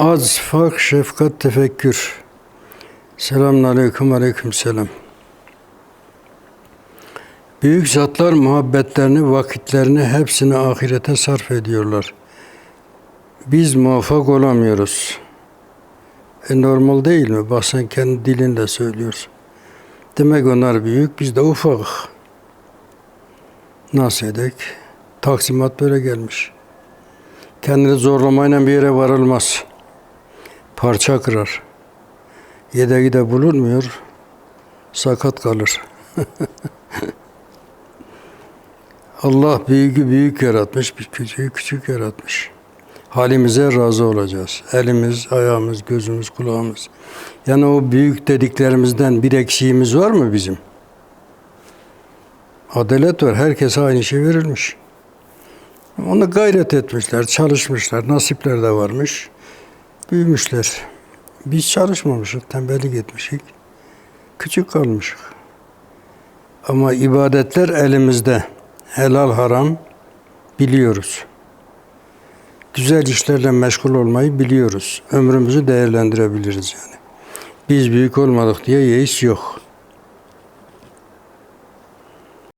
Az, fark, şefkat, tefekkür. Selamun aleyküm, aleyküm selam. Büyük zatlar muhabbetlerini, vakitlerini hepsini ahirete sarf ediyorlar. Biz muvaffak olamıyoruz. E normal değil mi? Bak sen kendi dilinle söylüyorsun. Demek onlar büyük, biz de ufak. Nasıl edek? Taksimat böyle gelmiş. Kendini zorlamayla bir yere varılmaz. Parça kırar. Yedeği de bulunmuyor. Sakat kalır. Allah büyüğü büyük yaratmış, küçüğü küçük yaratmış. Halimize razı olacağız. Elimiz, ayağımız, gözümüz, kulağımız. Yani o büyük dediklerimizden bir eksiğimiz var mı bizim? Adalet var. Herkese aynı şey verilmiş. Onu gayret etmişler, çalışmışlar, nasipler de varmış. Büyümüşler. Biz çalışmamışız, tembellik etmişik. Küçük kalmışık. Ama ibadetler elimizde. Helal haram biliyoruz. Güzel işlerle meşgul olmayı biliyoruz. Ömrümüzü değerlendirebiliriz yani. Biz büyük olmadık diye yeis yok.